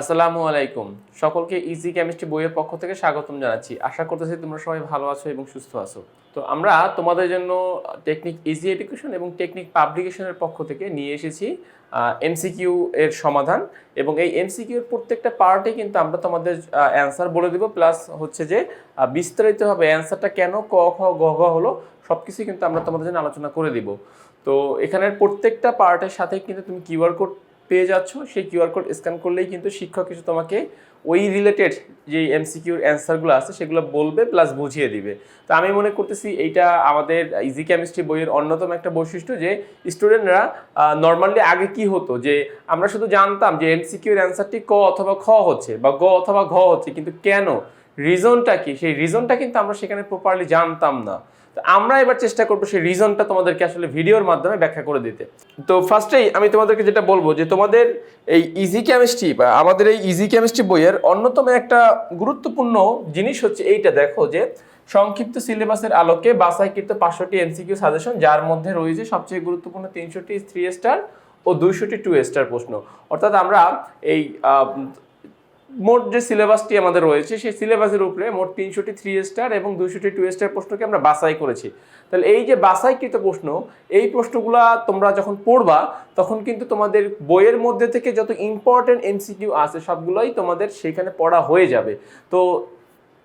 আসসালামু আলাইকুম। সকলকে ইজি কেমিস্ট্রি বইয়ের পক্ষ থেকে স্বাগতম জানাচ্ছি। আশা করতেছি তোমরা সবাই ভালো আছো এবং সুস্থ আছো। তো আমরা তোমাদের জন্য টেকনিক ইজি এডুকেশন এবং টেকনিক পাবলিকেশনের পক্ষ থেকে নিয়ে এসেছি এমসিকিউ এর সমাধান এবং এই এমসিকিউ এর প্রত্যেকটা পার্টে কিন্তু আমরা তোমাদের অ্যান্সার বলে দিব। প্লাস হচ্ছে যে বিস্তারিতভাবে অ্যান্সারটা কেন, ক, খ, গ, ঘ হলো সব কিছুই কিন্তু আমরা তোমাদের জন্য আলোচনা করে দিব। তো এখানের প্রত্যেকটা পার্টের সাথে কিন্তু তুমি কিউআর কোড পেয়ে যাচ্ছ, সেই কিউআর কোড স্ক্যান করলেই কিন্তু শিক্ষক কিছু তোমাকে ওই রিলেটেড যে এমসিকিউর অ্যান্সারগুলো আছে সেগুলো বলবে প্লাস বুঝিয়ে দিবে। তো আমি মনে করতেছি এইটা আমাদের ইজি কেমিস্ট্রি বইয়ের অন্যতম একটা বৈশিষ্ট্য যে স্টুডেন্টরা নর্মালি আগে কি হতো যে আমরা শুধু জানতাম যে এমসিকিউর অ্যান্সারটি ক অথবা খ হচ্ছে বা গ অথবা ঘ হচ্ছে, কিন্তু কেন? রিজনটা কি? সেই রিজনটা কিন্তু আমরা সেখানে প্রপারলি জানতাম না। তো আমরা এবার চেষ্টা করব সেই রিজনটা তোমাদেরকে আসলে ভিডিওর মাধ্যমে ব্যাখ্যা করে দিতে। তো ফার্স্টেই আমি তোমাদেরকে যেটা বলব যে তোমাদের এই ইজি কেমিস্ট্রি বা আমাদের এই ইজি কেমিস্ট্রি বইয়ের অন্যতম একটা গুরুত্বপূর্ণ জিনিস হচ্ছে এইটা, দেখো যে সংক্ষিপ্ত সিলেবাসের আলোকে বাসাইকৃত পাঁচশোটি এমসিকিউ সাজেশন যার মধ্যে রয়েছে সবচেয়ে গুরুত্বপূর্ণ তিনশোটি থ্রি স্টার ও দুইশোটি টু স্টার প্রশ্ন। অর্থাৎ আমরা এই মোট যে সিলেবাসটি আমাদের রয়েছে, সেই সিলেবাসের উপরে মোট তিনশোটি থ্রি স্টার এবং দুইশোটি টু স্টার প্রশ্নকে আমরা বাছাই করেছি। তাহলে এই যে বাছাইকৃত প্রশ্ন, এই প্রশ্নগুলা তোমরা যখন পড়বা, তখন কিন্তু তোমাদের বইয়ের মধ্যে থেকে যত ইম্পর্টেন্ট এমসিকিউ আছে, সবগুলোই তোমাদের সেখানে পড়া হয়ে যাবে। তো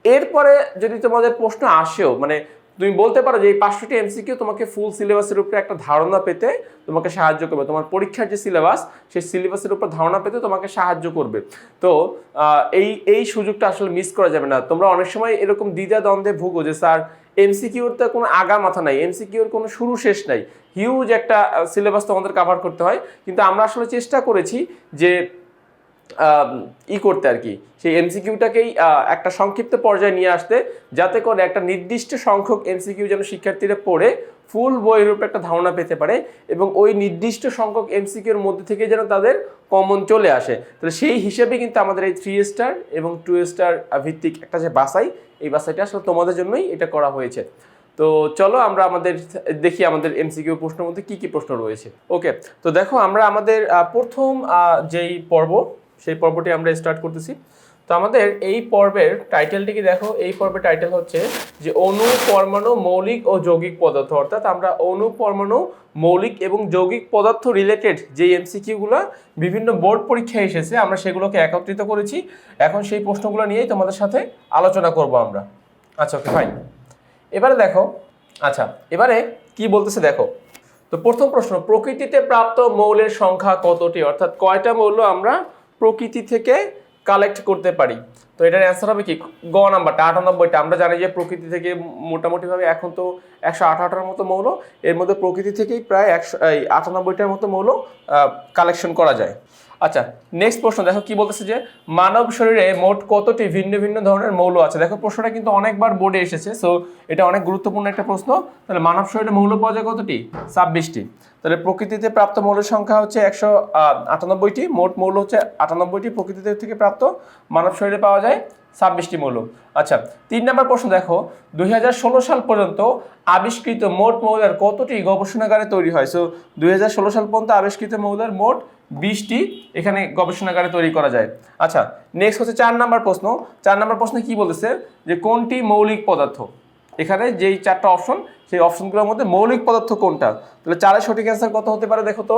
এরপরে যদি তোমাদের প্রশ্ন আসেও মানে তুমি বলতে পারো যে এই পাঁচশোটি এমসিকিউ তোমাকে ফুল সিলেবাসের উপরে একটা ধারণা পেতে তোমাকে সাহায্য করবে। তোমার পরীক্ষার যে সিলেবাস সেই সিলেবাসের উপর ধারণা পেতে তোমাকে সাহায্য করবে। তো এই এই সুযোগটা আসলে মিস করা যাবে না। তোমরা অনেক সময় এরকম দ্বিধা দ্বন্দ্বে ভুগো যে, স্যার এমসিকিউর তো কোনো আগা মাথা নাই এমসিকিউর কোনো শুরু শেষ নাই। হিউজ একটা সিলেবাস তোমাদের কাভার করতে হয়। কিন্তু আমরা আসলে চেষ্টা করেছি যে ই করতে আর কি। সেই এমসিকিউটাকেই একটা সংক্ষিপ্ত পর্যায়ে নিয়ে আসতে, যাতে করে একটা নির্দিষ্ট সংখ্যক এমসিকিউ যেন শিক্ষার্থীরা পড়ে, ফুল বইয়ের উপর একটা ধারণা পেতে পারে এবং ওই নির্দিষ্ট সংখ্যক এমসিকিউর মধ্যে থেকে যেন তাদের কমন চলে আসে। তাহলে সেই হিসেবে কিন্তু আমাদের এই থ্রি স্টার এবং টু স্টার ভিত্তিক একটা যে বাসাই এই বাসাইটা আসলে তোমাদের জন্যই এটা করা হয়েছে। তো চলো আমরা আমাদের দেখি আমাদের এমসিকিউ প্রশ্নের মধ্যে কি কি প্রশ্ন রয়েছে। ওকে তো দেখো আমরা আমাদের প্রথম যেই পর্ব সেই পর্বটি আমরা স্টার্ট করতেছি। তো আমাদের এই পর্বের টাইটেলটি কি দেখো? এই পর্বের টাইটেল হচ্ছে যে অণু, পরমাণু, মৌলিক ও যৌগিক পদার্থ। অর্থাৎ আমরা অণু, পরমাণু, মৌলিক এবং যৌগিক পদার্থ রিলেটেড যে এমসিকিউগুলো বিভিন্ন বোর্ড পরীক্ষায় এসেছে, আমরা সেগুলোকে একত্রিত করেছি। এখন সেই প্রশ্নগুলো নিয়েই তোমাদের সাথে আলোচনা করব আমরা। আচ্ছা ওকে ফাইন এবারে দেখো আচ্ছা এবারে কি বলতেছে দেখো? তো প্রথম প্রশ্ন, প্রকৃতিতে প্রাপ্ত মৌলের সংখ্যা কতটি? অর্থাৎ কয়টা মৌল আমরা প্রকৃতি থেকে কালেক্ট করতে পারি। তো এটার অ্যান্সার হবে কি? গ নাম্বারটা, আটানব্বইটা। আমরা জানি যে প্রকৃতি থেকে মোটামুটিভাবে এখন তো একশো আঠারোটার মতো মৌল। এর মধ্যে প্রকৃতি থেকেই প্রায় একশো, এই আটানব্বইটার মতো মৌল কালেকশন করা যায়। আচ্ছা নেক্সট প্রশ্ন, দেখো কি বলতেছে যে, মানব শরীরে মোট কতটি ভিন্ন ভিন্ন ধরনের মৌল আছে? দেখো প্রশ্নটা কিন্তু অনেকবার বোর্ডে এসেছে সো এটা অনেক গুরুত্বপূর্ণ একটা প্রশ্ন। তাহলে মানব শরীরে মৌল পাওয়া যায় কতটি? ছাব্বিশটি। তাহলে প্রকৃতিতে প্রাপ্ত মৌলের সংখ্যা হচ্ছে একশো আটানব্বইটি, মোট মৌল হচ্ছে আটানব্বইটি প্রকৃতিতে থেকে প্রাপ্ত মানব শরীরে পাওয়া যায়। ছাব্বিশটি মৌল। আচ্ছা তিন নম্বর প্রশ্ন দেখো। দুই হাজার ষোলো সাল পর্যন্ত আবিষ্কৃত মোট মৌলের কতটি গবেষণাগারে তৈরি হয়? সো দুই হাজার ষোলো সাল পর্যন্ত আবিষ্কৃত মৌলের মোট বিশটি এখানে গবেষণাগারে তৈরি করা যায়। আচ্ছা নেক্সট হচ্ছে চার নাম্বার প্রশ্ন। চার নাম্বার প্রশ্নে কি বলেছে? যে কোনটি মৌলিক পদার্থ? এখানে যেই চারটা অপশন সেই অপশনগুলোর মধ্যে মৌলিক পদার্থ কোনটা? তাহলে চারের সঠিক অ্যান্সার কত হতে পারে দেখো তো?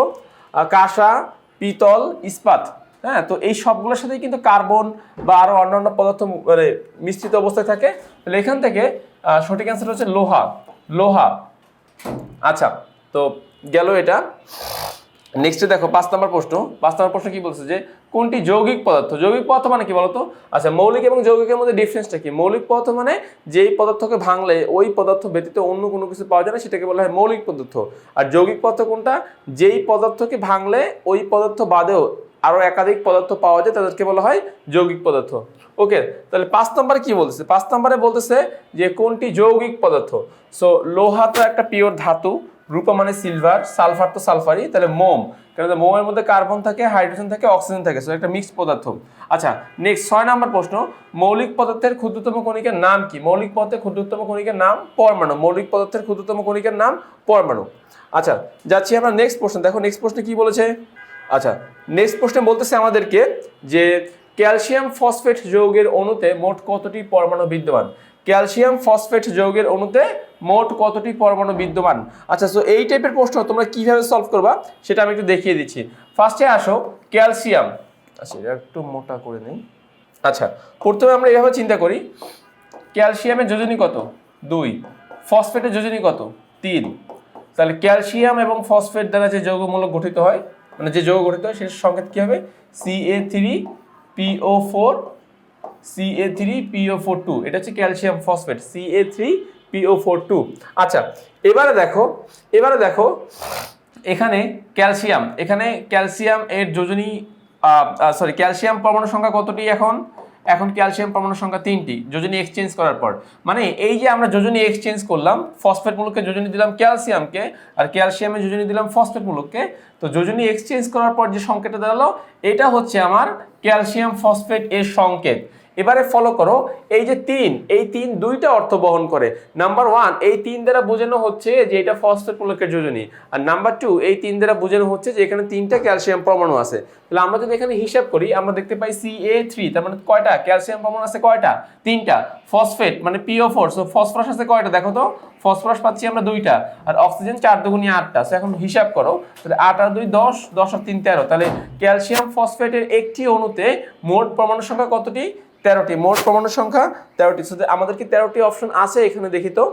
কাঁসা, পিতল, ইস্পাত। হ্যাঁ তো এই সবগুলোর সাথেই কিন্তু কার্বন বা আরও অন্যান্য পদার্থ মানে মিশ্রিত অবস্থায় থাকে। তাহলে এখান থেকে সঠিক অ্যান্সার হচ্ছে লোহা। লোহা। আচ্ছা তো গেল এটা। নেক্সটে দেখো, পাঁচ নম্বর প্রশ্ন। পাঁচ নম্বর প্রশ্ন কি বলছে যে, কোনটি যৌগিক পদার্থ? যৌগিক পদার্থ মানে কি বলতো? আচ্ছা মৌলিক এবং যৌগিকের মধ্যে ডিফারেন্সটা কি? মৌলিক পদার্থ মানে যেই পদার্থকে ভাঙলে ওই পদার্থ ব্যতীত অন্য কোনো কিছু পাওয়া যায় না, সেটাকে বলা হয় মৌলিক পদার্থ। আর যৌগিক পদার্থ কোনটা? যেই পদার্থকে ভাঙলে ওই পদার্থ বাদেও আরও একাধিক পদার্থ পাওয়া যায়, তাদেরকে বলা হয় যৌগিক পদার্থ। ওকে, তাহলে পাঁচ নম্বরে কি বলতেছে? পাঁচ নম্বরে বলতেছে যে কোনটি যৌগিক পদার্থ? সো লোহা তো একটা পিওর ধাতু, রূপা মানে সিলভার সালফার তো সালফারই তাহলে মোম। কারণ মোমের মধ্যে কার্বন থাকে হাইড্রোজেন থাকে অক্সিজেন থাকে সো একটা মিক্সড পদার্থ। আচ্ছা নেক্সট ছয় নম্বর প্রশ্ন, মৌলিক পদার্থের ক্ষুদ্রতম কণিকার নাম কি? মৌলিক পদার্থের ক্ষুদ্রতম কণিকের নাম পরমাণু। মৌলিক পদার্থের ক্ষুদ্রতম কণিকের নাম পরমাণু। আচ্ছা যাচ্ছি আমরা নেক্সট প্রশ্ন। দেখো নেক্সট প্রশ্নে কি বলেছে? আচ্ছা নেক্সট প্রশ্নে বলতেছে আমাদেরকে যে ক্যালসিয়াম ফসফেট যৌগের অণুতে মোট কতটি পরমাণু বিদ্যমান? ক্যালসিয়াম ফসফেট যৌগের অণুতে মোট কতটি পরমাণু বিদ্যমান? আচ্ছা সো এই টাইপের প্রশ্ন তোমরা কীভাবে সলভ করবা সেটা আমি একটু দেখিয়ে দিচ্ছি। ফার্স্টে আসো ক্যালসিয়াম আচ্ছা এটা একটু মোটা করে নিই। আচ্ছা প্রথমে আমরা এভাবে চিন্তা করি ক্যালসিয়ামের যোজনী কত? দুই। ফসফেটের যোজনী কত? তিন। তাহলে ক্যালসিয়াম এবং ফসফেট দ্বারা যে যৌগমূলক গঠিত হয় মানে যে যৌগ গঠিত হয়, সেটার সংকেত কী হবে? C A three P O four C A three P O four two এটা হচ্ছে calcium phosphate C A three P O four two আচ্ছা এবারে দেখো এবারে দেখো, এখানে ক্যালসিয়াম এখানে ক্যালসিয়াম এর যোজনী সরি ক্যালসিয়াম পরমাণু সংখ্যা কতটি এখন? এখন ক্যালসিয়াম পরমাণু সংখ্যা তিনটি, যোজনী এক্সচেঞ্জ করার পর। মানে এই যে আমরা যোজনী এক্সচেঞ্জ করলাম ফসফেট মূলককে যোজনী দিলাম ক্যালসিয়ামকে, আর ক্যালসিয়ামে যোজনী দিলাম ফসফেট মূলককে, তো যোজনী এক্সচেঞ্জ করার পর যে সংকেতটা দাঁড়াল, এটা হচ্ছে আমার ক্যালসিয়াম ফসফেট এর সংকেত। এবারে ফলো করো, এই যে তিন, এই তিন দুইটা অর্থ বহন করে। নাম্বার ওয়ান এই তিন দ্বারা বোঝানো হচ্ছে যে এটা ফসফেট মূলকের যোজনী। আর নাম্বার টু এই তিন দ্বারা বোঝানো হচ্ছে যে এখানে তিনটা ক্যালসিয়াম পরমাণু আছে। তাহলে আমরা যদি এখানে হিসাব করি, আমরা দেখতে পাই সি এ থ্রি তার মানে কয়টা? ক্যালসিয়াম পরমাণু আছে কয়টা? তিনটা। ফসফেট মানে পিও ফোর সো ফসফরাস আছে কয়টা? দেখো তো ফসফরাস পাচ্ছি আমরা দুইটা। আর অক্সিজেন চার দুগুনি আটটা। সো এখন হিসাব করো, তাহলে আট আর দুই দশ দশ আর তিন তেরো। তাহলে ক্যালসিয়াম ফসফেটের একটি অণুতে মোট পরমাণু সংখ্যা কতটি? তেরোটি মোট পরমাণু সংখ্যা তেরোটি। শুধু আমাদের কি তেরোটি অপশন আছে? এখানে দেখি তো।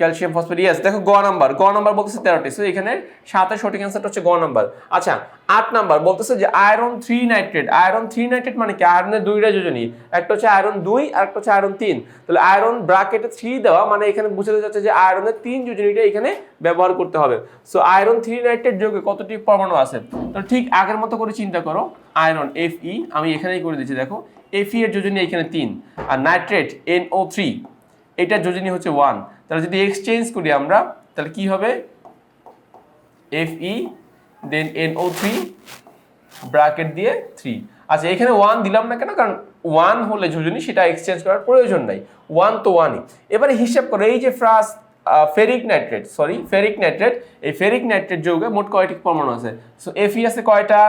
ক্যালসিয়াম, ফসফেট ইয়েস দেখো গ নাম্বার গ নাম্বার বলতেছে তেরোটি সো এখানে সাতের সঠিক অ্যান্সারটা হচ্ছে গ নাম্বার। আচ্ছা আট নাম্বার বলতেছে যে iron three nitrate iron three nitrate মানে কি? আয়রনের দুইটা যোজনী, একটা হচ্ছে আয়রন দুই আর একটা হচ্ছে আয়রন তিন। তাহলে আয়রন ব্রাকেটে থ্রি দেওয়া মানে এখানে বোঝাতে যাচ্ছে যে আয়রনের তিন যোজনীটা এখানে ব্যবহার করতে হবে। সো আয়রন থ্রি নাইট্রেট যোগে কতটি পরমাণু আছে? তো ঠিক আগের মতো করে চিন্তা করো আয়রন এফ ই আমি এখানেই করে দিচ্ছি, দেখো। এফ ই এর যোজনী এখানে তিন, আর নাইট্রেট এন ও থ্রি এটার যোজনী হচ্ছে ওয়ান তাহলে যদি এক্সচেঞ্জ করি আমরা, তাহলে কি হবে? F E then N O three bracket দিয়ে থ্রি আচ্ছা এখানে ওয়ান দিলাম না কেন? কারণ ওয়ান হলে যোজনী, সেটা এক্সচেঞ্জ করার প্রয়োজন নাই। ওয়ান তো ওয়ানই এবারে হিসাব করো, এই যে ফ্রাস ferric nitrate sorry ferric nitrate এই ফেরিক নাইট্রেট যৌগে মোট কয়টি পরমাণু আছে? সো এফি আছে কয়টা?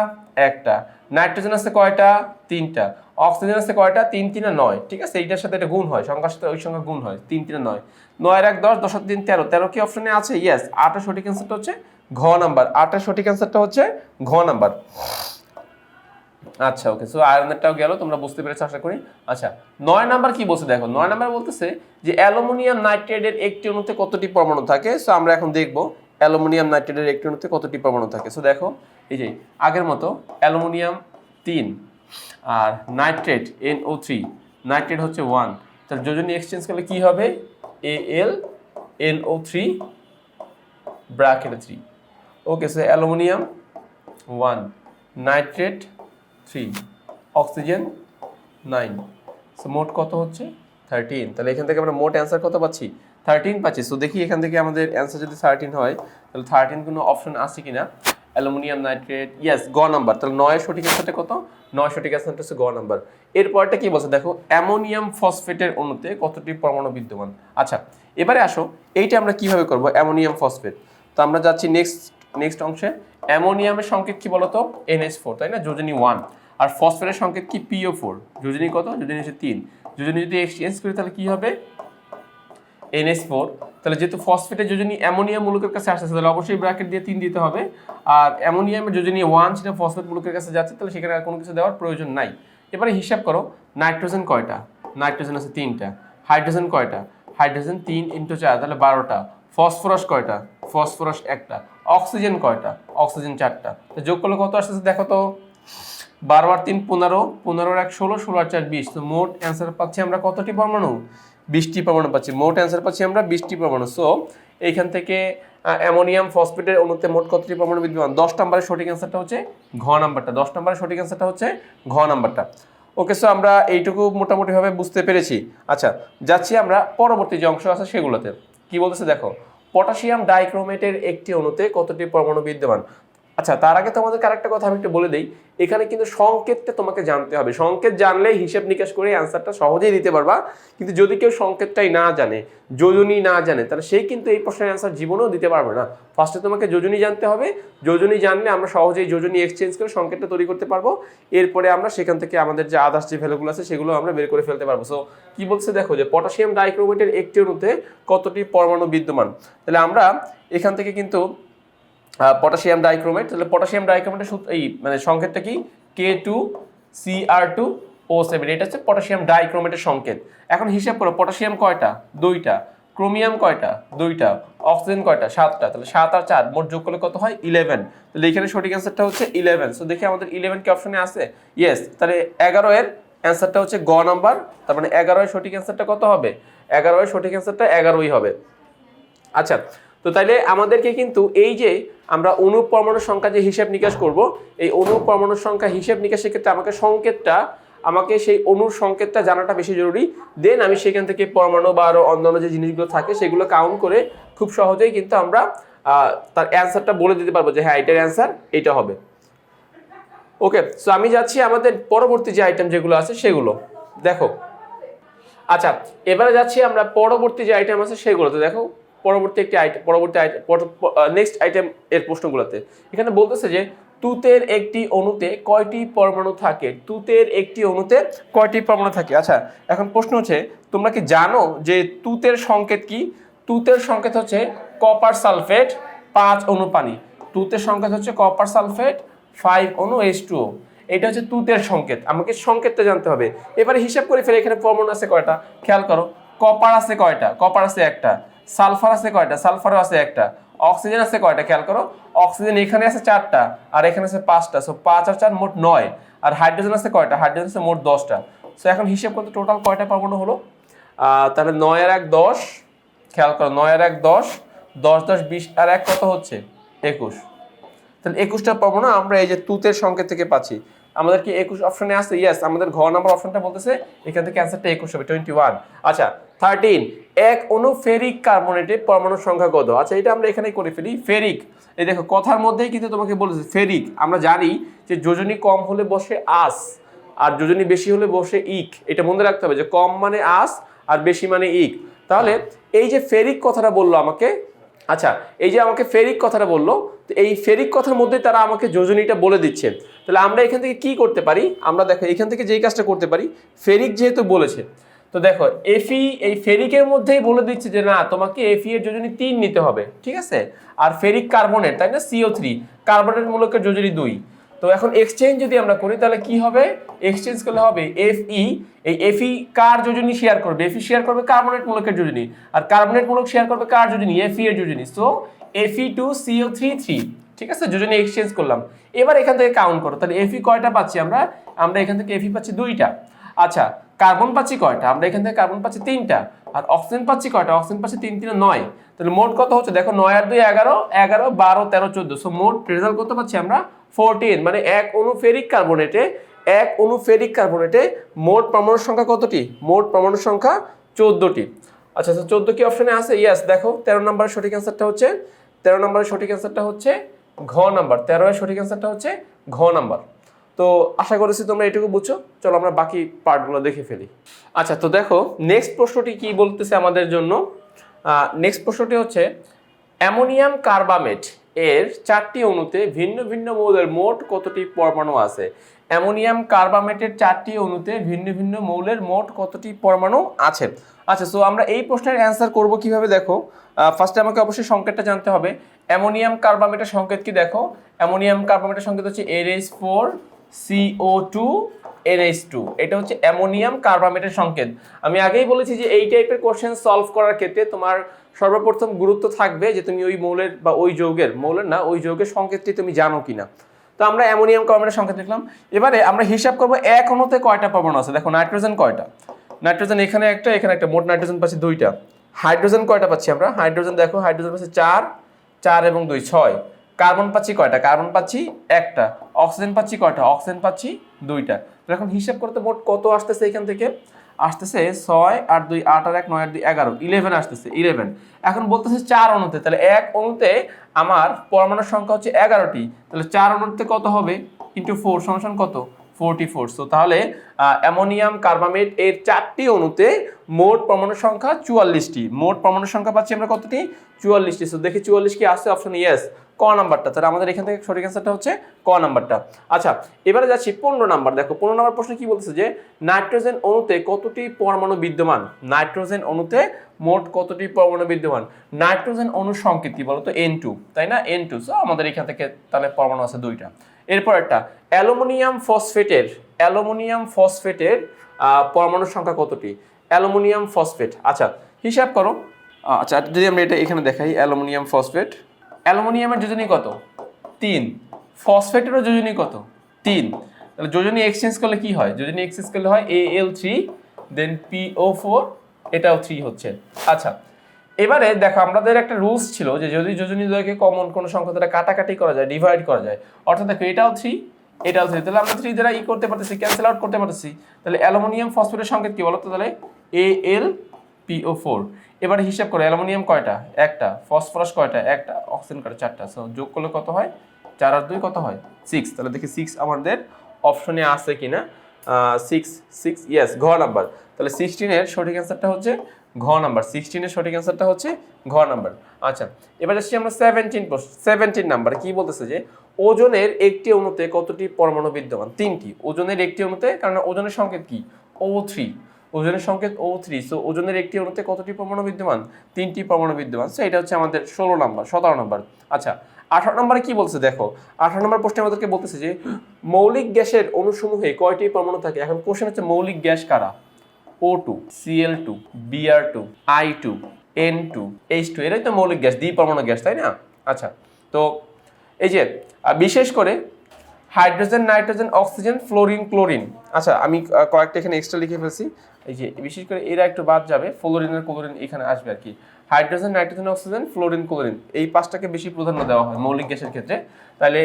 একটা। নাইট্রোজেন আছে কয়টা? তিনটা। অক্সিজেন আছে কয়টা? তিন, তিনে নয়। ঠিক আছে? এইটার সাথে এটা গুণ হয়। সংখ্যার সাথে ওই সংখ্যা গুণ হয়। তিন, তিনে নয়। নয় এক দশ দশ তিন তেরো। তেরো কি অপশনে আছে? ইয়েস আটের সঠিক অ্যান্সারটা হচ্ছে ঘ নাম্বার আটের সঠিক অ্যান্সারটা হচ্ছে ঘ নাম্বার আচ্ছা ওকে সো আয়রনেরটাও গেল। তোমরা বুঝতে পেরেছ, আশা করি। আচ্ছা নয় নাম্বার কি বলছে? দেখো, নয় নাম্বার বলতেছে যে অ্যালুমিনিয়াম নাইট্রেটের একটি অণুতে কতটি পরমাণু থাকে? সো আমরা এখন দেখব অ্যালুমিনিয়াম নাইট্রেটের একটি অণুতে কতটি পরমাণু থাকে। সো দেখো, এই যে আগের মতো অ্যালুমিনিয়াম তিন আর nitrate N O three nitrate হচ্ছে ওয়ান তাহলে যোজনী এক্সচেঞ্জ করলে কি হবে? A L N O three bracket three okay so aluminium one nitrate three oxygen nine so মোট কত হচ্ছে? থার্টিন তাহলে এখান থেকে আমরা মোট অ্যান্সার কত পাচ্ছি? থার্টিন পাচ্ছি। সো দেখি এখান থেকে আমাদের অ্যান্সার যদি থার্টিন হয়, তাহলে থার্টিন কোনো অপশন আছে কিনা? অ্যালুমিনিয়াম নাইট্রেট ইয়েস গ নাম্বার। তাহলে নয় সঠিক অ্যান্সারটা কত? নয় সঠিক অ্যান্সারটা হচ্ছে গ নাম্বার। এরপরটা কি বলছে? দেখো, অ্যামোনিয়াম ফসফেটের অণুতে কতটি পরমাণু বিদ্যমান? আচ্ছা এবারে আসো, এইটা আমরা কীভাবে করব? Ammonium phosphate. তো আমরা যাচ্ছি নেক্সট নেক্সট অংশে। অ্যামোনিয়ামের সংকেত কি বলতো? এনএস ফোর তাই না? যোজনী ওয়ান আর ফসফেটের সংকেত কি? পিও ফোর যোজনী কত? যোজনী হচ্ছে তিন। যোজনী যদি এক্সচেঞ্জ করি, তাহলে কি হবে? এনএস ফোর তাহলে যেহেতু ফসফেটের যোজনী অ্যামোনিয়াম মূলকের কাছে আসতেছে তাহলে অবশ্যই ব্র্যাকেট দিয়ে তিন দিতে হবে। আর অ্যামোনিয়ামের যোজনী ওয়ান সেটা ফসফেট মূলকের কাছে যাচ্ছে, তাহলে সেখানে আর কোনো কিছু দেওয়ার প্রয়োজন নাই। এবারে হিসাব করো নাইট্রোজেন কয়টা? নাইট্রোজেন আছে তিনটা। হাইড্রোজেন কয়টা? হাইড্রোজেন তিন ইন্টু চার, তাহলে বারোটা। ফসফরাস কয়টা? ফসফরাস একটা। অক্সিজেন কয়টা? অক্সিজেন চারটা। তো যোগ করলে কত আসতেছে দেখো তো? বারো আর তিন, পনেরো। পনেরো এক, ষোলো। ষোলো আর চার, বিশ। তো মোট অ্যান্সার পাচ্ছি আমরা কতটি পরমাণু? বিশটি পরমাণু পাচ্ছি, মোট অ্যান্সার পাচ্ছি আমরা বৃষ্টি পরমাণু সো এইখান থেকে অ্যামোনিয়াম, ফসফেটের অণুতে মোট কতটি পরমাণু বিদ্যমান? দশ নম্বরের সঠিক অ্যান্সারটা হচ্ছে ঘ নাম্বারটা। দশ নম্বরের সঠিক অ্যান্সারটা হচ্ছে ঘ নাম্বারটা। ওকে সো আমরা এইটুকু মোটামুটিভাবে বুঝতে পেরেছি। আচ্ছা যাচ্ছি আমরা পরবর্তী যে অংশ আছে সেগুলোতে। কি বলতেছে দেখো, পটাশিয়াম ডাইক্রোমেটের একটি অণুতে কতটি পরমাণু বিদ্যমান? আচ্ছা তার আগে তোমাদেরকে আরেকটা কথা আমি একটু বলে দিই। এখানে কিন্তু সংকেতটা তোমাকে জানতে হবে। সংকেত জানলে হিসেব নিকাশ করে অ্যান্সারটা সহজেই দিতে পারবা। কিন্তু যদি কেউ সংকেতটাই না জানে, যোজনী না জানে, তাহলে সেই কিন্তু এই প্রশ্নের অ্যান্সার জীবনেও দিতে পারবে না। ফার্স্টে তোমাকে যোজনী জানতে হবে। যোজনী জানলে আমরা সহজেই যোজনী এক্সচেঞ্জ করে সংকেতটা তৈরি করতে পারব। এরপরে আমরা সেখান থেকে আমাদের যে আদার্স যে ভ্যালুগুলো আছে, সেগুলো আমরা বের করে ফেলতে পারব। সো কি বলছে দেখো যে পটাশিয়াম ডাইক্রোমেটের একটি অণুতে কতটি পরমাণু বিদ্যমান? তাহলে আমরা এখান থেকে কিন্তু পটাশিয়াম ডাইক্রোমেট, তাহলে পটাশিয়াম ডাইক্রোমেটের এই মানে সংকেতটা কি? K two C R two O seven এটা হচ্ছে পটাশিয়াম ডাইক্রোমেটের সংকেত। এখন হিসাব করো, পটাশিয়াম কয়টা? দুইটা। ক্রোমিয়াম কয়টা? দুইটা। অক্সিজেন কয়টা? সাতটা। তাহলে সাত আর চার, মোট যোগ করলে কত হয়? ইলেভেন তাহলে এখানে সঠিক অ্যান্সারটা হচ্ছে ইলেভেন সো দেখি আমাদের ইলেভেন কি অপশনে আছে? ইয়েস তাহলে এগারো এর অ্যান্সারটা হচ্ছে গ নাম্বার তার মানে এগারো সঠিক অ্যান্সারটা কত হবে? এগারো সঠিক অ্যান্সারটা এগারোই হবে। আচ্ছা তো তাইলে আমাদেরকে কিন্তু এই যে আমরা অণু পরমাণুর সংখ্যা যে হিসাব নিকাশ করব, এই অণু পরমাণুর সংখ্যা হিসাব নিকাশের ক্ষেত্রে আমাকে সংকেতটা, আমাকে সেই অণুর সংকেতটা জানাটা বেশি জরুরি। দেন আমি সেখান থেকে পরমাণু বা আরও অন্যান্য যে জিনিসগুলো থাকে সেগুলো কাউন্ট করে খুব সহজেই কিন্তু আমরা তার অ্যান্সারটা বলে দিতে পারব যে হ্যাঁ এটার অ্যান্সার এটা হবে। ওকে সো আমি যাচ্ছি আমাদের পরবর্তী যে আইটেম যেগুলো আছে সেগুলো। দেখো। আচ্ছা এবারে যাচ্ছি আমরা পরবর্তী যে আইটেম আছে সেগুলোতে। দেখো পরবর্তী একটি আইটেম পরবর্তী আইটেম নেক্সট আইটেম এর প্রশ্নগুলোতে। এখানে বলতেছে যে, তুতের একটি অণুতে কয়টি পরমাণু থাকে? তুতের একটি অণুতে কয়টি পরমাণু থাকে? আচ্ছা এখন প্রশ্ন হচ্ছে, তোমরা কি জানো যে তুতের সংকেত কি? তুতের সংকেত হচ্ছে কপার সালফেট পাঁচ অণু পানি। তুতের সংকেত হচ্ছে কপার সালফেট ফাইভ অণু এইচ টু এটা হচ্ছে তুতের সংকেত। আমাকে সংকেতটা জানতে হবে। এবারে হিসাব করে ফেলে এখানে পরমাণু আছে কয়টা? খেয়াল করো কপার আছে কয়টা? কপার আছে একটা। সালফার আছে কয়টা? সালফারও আছে একটা। অক্সিজেন আছে কয়টা? খেয়াল করো, অক্সিজেন এখানে আছে চারটা আর এখানে আছে পাঁচটা। সো পাঁচ আর চার মোট নয়। আর হাইড্রোজেন আছে কয়টা? হাইড্রোজেন আছে মোট দশটা। সো এখন হিসেব করতে টোটাল কয়টা পরমাণু হলো? তাহলে নয় আর এক দশ। খেয়াল করো, নয় আর এক দশ দশ দশ, বিশ আর এক কত হচ্ছে? একুশ। তাহলে একুশটা পাবো আমরা এই যে তুতের সংকেত থেকে পাচ্ছি। আমাদের কি একুশ অপশনে আছে? ইয়েস আমাদের ঘ নাম্বার অপশনটা বলতেছে, এখান থেকে অ্যান্সারটা একুশ হবে টোয়েন্টি ওয়ান আচ্ছা থার্টিন এক অনু ফেরিক কার্বনেটে পরমাণুর সংখ্যা কত? আচ্ছা এটা আমরা এখানেই করে ফেলি, ফেরিক। এই দেখো, কথার মধ্যেই কিন্তু তোমাকে বলেছে ফেরিক। আমরা জানি যে যোজনী কম হলে বসে আস, আর যোজনী বেশি হলে বসে ইক। এটা মনে রাখতে হবে যে কম মানে আস, আর বেশি মানে ইক। তাহলে এই যে ফেরিক কথাটা বলল আমাকে আচ্ছা এই যে আমাকে ফেরিক কথাটা বলল, তো এই ফেরিক কথার মধ্যে তারা আমাকে যোজনীটা বলে দিচ্ছে। তাহলে আমরা এখান থেকে কি করতে পারি? আমরা দেখো, এখান থেকে যেই কাজটা করতে পারি, ফেরিক যেহেতু বলেছে তো দেখো এফি এই ফেরিকের মধ্যেই বলে দিচ্ছে যে না, তোমাকে এফি এর যোজনী তিন নিতে হবে, ঠিক আছে? আর ফেরিক কার্বনেট, তাই না? সিও থ্রি কার্বনেট মূলকের যোজনী দুই। তো এখন এক্সচেঞ্জ যদি আমরা করি, তাহলে কি হবে? এক্সচেঞ্জ করলে হবে এফ ই এই এফি কার যোজনী শেয়ার করবে? এফি শেয়ার করবে কার্বনেট মূলকের যোজনী। আর কার্বনেট মূলক শেয়ার করবে কার যোজনী? এফি এর যোজনী। So F E two C O three three ঠিক আছে? যোজনী এক্সচেঞ্জ করলাম। এবার এখান থেকে কাউন্ট করো। তাহলে এফি কয়টা পাচ্ছি আমরা? আমরা এখান থেকে এফি পাচ্ছি দুইটা। আচ্ছা কার্বন পাচ্ছি কয়টা? আমরা এখান থেকে কার্বন পাচ্ছি তিনটা। আর অক্সিজেন পাচ্ছি কয়টা? অক্সিজেন পাচ্ছি তিন তিন, নয়। তাহলে মোট কত হচ্ছে? দেখো নয় আর দুই এগারো এগারো, বারো, তেরো, চোদ্দ। সো মোট রেজাল্ট কত পাচ্ছি আমরা? ফোরটিন মানে এক অনুফেরিক কার্বনেটে এক অনুফেরিক কার্বনেটে মোট পরমাণুর সংখ্যা কতটি? মোট পরমাণুর সংখ্যা চোদ্দটি। আচ্ছা আচ্ছা চোদ্দ কি অপশনে আছে? ইয়াস দেখো, তেরো নম্বরের সঠিক অ্যান্সারটা হচ্ছে, তেরো নম্বরের সঠিক অ্যান্সারটা হচ্ছে ঘ নাম্বার। তেরো এর সঠিক অ্যান্সারটা হচ্ছে ঘ নাম্বার। তো আশা করেছি তোমরা এটুকু বুঝছ। চলো আমরা বাকি পার্টগুলো দেখে ফেলি। আচ্ছা তো দেখো নেক্সট প্রশ্নটি কি বলতেছে আমাদের জন্য? নেক্সট প্রশ্নটি হচ্ছে, অ্যামোনিয়াম কার্বামেট এর চারটি অণুতে ভিন্ন ভিন্ন মৌলের মোট কতটি পরমাণু আছে? অ্যামোনিয়াম কার্বামেটের চারটি অণুতে ভিন্ন ভিন্ন মৌলের মোট কতটি পরমাণু আছে? আচ্ছা সো আমরা এই প্রশ্নের অ্যান্সার করব কীভাবে দেখো? ফার্স্টে আমাকে অবশ্যই সংকেতটা জানতে হবে। অ্যামোনিয়াম কার্বামেটের সংকেত কি দেখো? অ্যামোনিয়াম কার্বামেটের সংকেত হচ্ছে এরএস four C O two N H two এটা হচ্ছে অ্যামোনিয়াম কার্বামেটের সংকেত। আমি আগেই বলেছি যে এই টাইপের কোশ্চেন সলভ করার ক্ষেত্রে তোমার সর্বপ্রথম গুরুত্ব থাকবে যে তুমি ওই মৌলের বা ওই যৌগের, মৌলের না, ওই যৌগের সংকেতটি তুমি জানো কিনা। তো আমরা অ্যামোনিয়াম কার্বনের সংকেত লিখলাম এবারে আমরা হিসাব করব এক অণুতে কয়টা পরমাণু আছে? দেখো, নাইট্রোজেন কয়টা? নাইট্রোজেন এখানে একটা এখানে একটা, মোট নাইট্রোজেন পাচ্ছি দুইটা। হাইড্রোজেন কয়টা পাচ্ছি আমরা? হাইড্রোজেন দেখো, হাইড্রোজেন পাচ্ছি চার চার এবং দুই, ছয়। কার্বন পাচ্ছি কয়টা? কার্বন পাচ্ছি একটা। অক্সিজেন পাচ্ছি কয়টা? অক্সিজেন পাচ্ছি দুইটা। তো এখন হিসাব করতে মোট কত আসতেছে এখান থেকে? আসতেছে ছয় আট দুই আট আর এক নয় আট দুই এগারো। ইলেভেন আসতেছে ইলেভেন এখন বলতেছে চার অণুতে। তাহলে এক অণুতে আমার পরমাণুর সংখ্যা হচ্ছে এগারোটি। তাহলে চার অণুতে কত হবে? ইন্টু ফোর সমান কত? ফোরটি ফোর সো তাহলে অ্যামোনিয়াম কার্বামেট এর চারটি অণুতে মোট পরমাণুর সংখ্যা চুয়াল্লিশটি। মোট পরমাণুর সংখ্যা পাচ্ছি আমরা কতটি? চুয়াল্লিশটি। সো দেখি চুয়াল্লিশ কি আসছে অপশন ইয়েস ক নাম্বারটা? তাহলে আমাদের এখান থেকে সঠিক অ্যান্সারটা হচ্ছে ক নাম্বারটা। আচ্ছা এবারে যাচ্ছি পনেরো নাম্বার। দেখো, পনেরো নাম্বার প্রশ্ন কি বলতেছে যে, নাইট্রোজেন অণুতে কতটি পরমাণু বিদ্যমান? নাইট্রোজেন অণুতে মোট কতটি পরমাণু বিদ্যমান? নাইট্রোজেন অণুর সংকেত কি বলতো? এন টু তাই না? এন টু সো আমাদের এখান থেকে তাহলে পরমাণু আছে দুইটা। এরপর একটা, অ্যালুমিনিয়াম ফসফেটের অ্যালুমিনিয়াম ফসফেটের পরমাণুর সংখ্যা কতটি? Aluminium phosphate. আচ্ছা হিসাব করো। আচ্ছা যদি আমরা এটা এখানে দেখাই, অ্যালুমিনিয়াম ফসফেট অ্যালুমিনিয়ামের যোজনী কত? তিন। ফসফেটেরও যোজনী কত? তিন। তাহলে যোজনী এক্সচেঞ্জ করলে কি হয়? যোজনী এক্সচেঞ্জ করলে হয় A L three then P O four এটাও থ্রি হচ্ছে। আচ্ছা এবারে দেখো, আমাদের একটা রুলস ছিল যে যদি যোজনী দ্বয়কে কমন কোনো সংখ্যা দ্বারা কাটাকাটি করা যায় ডিভাইড করা যায়, অর্থাৎ দেখো, এটাও থ্রি এটাও থ্রি তাহলে আমরা থ্রি দ্বারা ই করতে পারতেছি ক্যান্সেল আউট করতে পারতেছি। তাহলে অ্যালুমিনিয়াম, ফসফেটের সংকেত কি বলতো? তাহলে এ এল পিও ফোর এবারে হিসাব করো, অ্যালুমিনিয়াম কয়টা? একটা। ফসফরাস কয়টা? একটা। অক্সিজেন কয়টা চারটা। সো যোগ করলে কত হয়? চার আর দুই কত হয়? সিক্স তাহলে দেখি সিক্স আমাদের অপশনে আছে কিনা? সিক্স সিক্স ইয়েস ঘ নাম্বার তাহলে সিক্সটিনের সঠিক অ্যান্সারটা হচ্ছে ঘ নাম্বার সিক্সটিনের সঠিক অ্যান্সারটা হচ্ছে ঘ নাম্বার আচ্ছা এবার আসছি আমরা সেভেন্টিন সেভেন্টিন নাম্বার কি বলতেছে যে, ওজনের একটি অণুতে কতটি পরমাণু বিদ্যমান? তিনটি। ওজনের একটি অণুতে, কারণ ওজনের সংকেত কি? ও থ্রি ওজনের সংকেত ও থ্রি সো ওজনের একটি অণুতে কতটি পরমাণু বিদ্যমান? তিনটি পরমাণু বিদ্যমান সো এটা হচ্ছে আমাদের ষোলো নম্বর, সতেরো নম্বর। আচ্ছা আঠারো নম্বরে কি বলছে? দেখো, আঠারো নম্বর প্রশ্নে আমাদেরকে বলতেছে যে, মৌলিক গ্যাসের অণুসমূহে কয়টি পরমাণু থাকে? এখন কোশ্চেন হচ্ছে মৌলিক গ্যাস কারা? O two C L two B R two I two N two H two এরাই তো মৌলিক গ্যাস, দ্বি পরমাণু গ্যাস, তাই না? আচ্ছা তো এই যে বিশেষ করে hydrogen, nitrogen, oxygen, fluorine, chlorine. আচ্ছা আমি কয়েকটা এখানে এক্সট্রা লিখে ফেলছি। এই যে, বিশেষ করে এরা একটু বাদ যাবে, ফ্লোরিন আর ক্লোরিন এখানে আসবে আর কি। Hydrogen, nitrogen, oxygen, fluorine, chlorine, এই পাঁচটাকে বেশি প্রাধান্য দেওয়া হয় মৌলিক গ্যাসের ক্ষেত্রে। তাহলে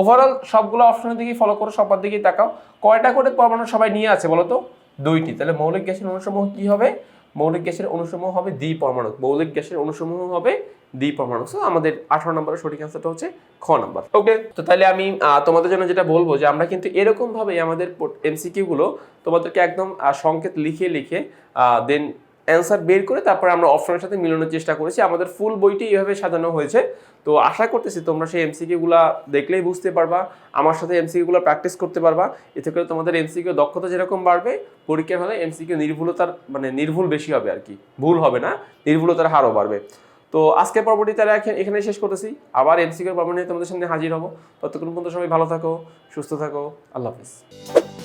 ওভারঅল সবগুলো অপশনের দিকেই ফলো করো, সবার দিকেই তাকাও। কয়টা করে পরমাণু সবাই নিয়ে আছে বলো তো? দুইটি। তাহলে মৌলিক গ্যাসের অনুসমূহ কি হবে? মৌলিক গ্যাসের অনুসমূহ হবে দ্বি পরমাণু মৌলিক গ্যাসের অনুসমূহ হবে দ্বি পরমাণু সো আমাদের আঠারো নম্বরের সঠিক অ্যান্সারটা হচ্ছে খ নাম্বার। ওকে তো তাহলে আমি তোমাদের জন্য যেটা বলব যে, আমরা কিন্তু এরকমভাবেই আমাদের এমসিকিউগুলো তোমাদেরকে একদম সংকেত লিখে লিখে দেন অ্যান্সার বের করে তারপরে আমরা অপশনের সাথে মিলানোর চেষ্টা করেছি। আমাদের ফুল বইটি এইভাবে সাজানো হয়েছে। তো আশা করতেছি তোমরা সেই এমসিকিউ গুলা দেখলেই বুঝতে পারবা, আমার সাথে এমসিকিউ গুলো প্র্যাকটিস করতে পারবা। এতে করে তোমাদের এমসিকিউ দক্ষতা যেরকম বাড়বে, পরীক্ষার হলে এমসিকিউ নির্ভুলতার মানে নির্ভুল বেশি হবে আর কি। ভুল হবে না, নির্ভুলতার হারও বাড়বে। তো আজকের পর্বটি তারা এখন- শেষ করতেছি। আবার এমসিকিউ পর্ব নিয়ে তোমাদের সামনে হাজির হব। ততক্ষণ পর্যন্ত সবাই ভালো থাকো, সুস্থ থাকো। আল্লাহ হাফিজ।